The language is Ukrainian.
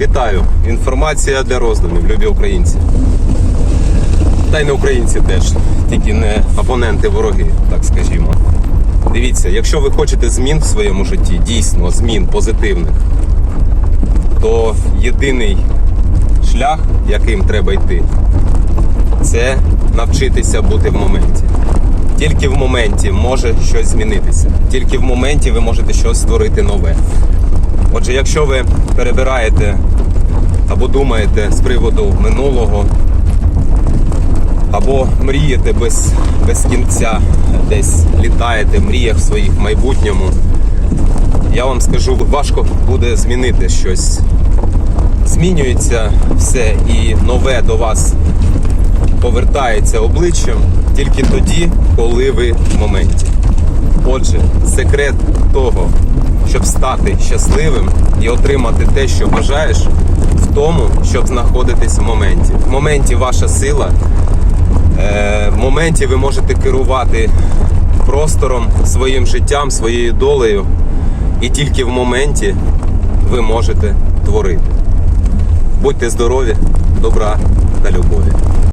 Вітаю! Інформація для роздумів, любі українці. Та й не українці теж, тільки не опоненти, вороги, так скажімо. Дивіться, якщо ви хочете змін в своєму житті, дійсно змін позитивних, то єдиний шлях, яким треба йти, це навчитися бути в моменті. Тільки в моменті може щось змінитися. Тільки в моменті ви можете щось створити нове. Отже, якщо ви перебираєте або думаєте з приводу минулого, або мрієте без, без кінця, десь літаєте в мріях своїх в майбутньому, я вам скажу, важко буде змінити щось. Змінюється все і нове до вас повертається обличчям тільки тоді, коли ви в моменті. Отже, секрет того, щоб стати щасливим і отримати те, що бажаєш, в тому, щоб знаходитись в моменті. В моменті ваша сила. Е, в моменті ви можете керувати простором, своїм життям, своєю долею. І тільки в моменті ви можете творити. Будьте здорові, добра та любові.